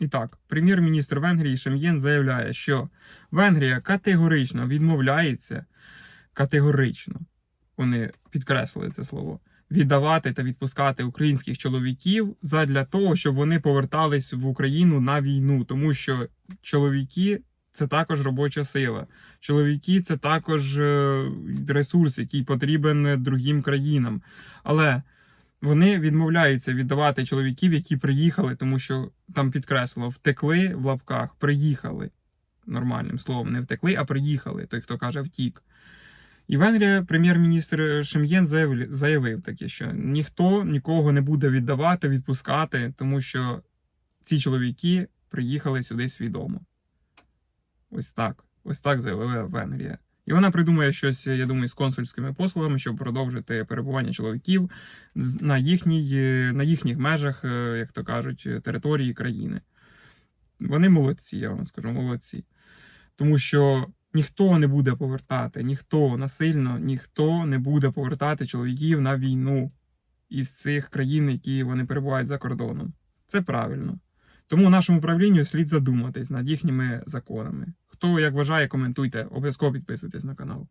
І так, прем'єр-міністр Венгрії Шем'єн заявляє, що Венгрія категорично відмовляється, категорично, вони підкреслили це слово, віддавати та відпускати українських чоловіків задля того, щоб вони повертались в Україну на війну, тому що чоловіки це також робоча сила. Чоловіки це також е, ресурс, який потрібен другим країнам. Але вони відмовляються віддавати чоловіків, які приїхали, тому що там підкреслено, втекли в лапках, приїхали. Нормальним словом, не втекли, а приїхали, той, хто каже втік. І Венгрія, прем'єр-міністр Шем'єн заявив таке, що ніхто нікого не буде віддавати, відпускати, тому що ці чоловіки приїхали сюди свідомо. Ось так. Ось так заявила Венгрія. І вона придумає щось, я думаю, з консульськими послугами, щоб продовжити перебування чоловіків на, їхній, на їхніх межах, е, як то кажуть, території країни. Вони молодці, я вам скажу, молодці. Тому що ніхто не буде повертати, ніхто насильно, ніхто не буде повертати чоловіків на війну із цих країн, які вони перебувають за кордоном. Це правильно. Тому нашому правлінню слід задуматись над їхніми законами. Хто як вважає, коментуйте, обов'язково підписуйтесь на канал.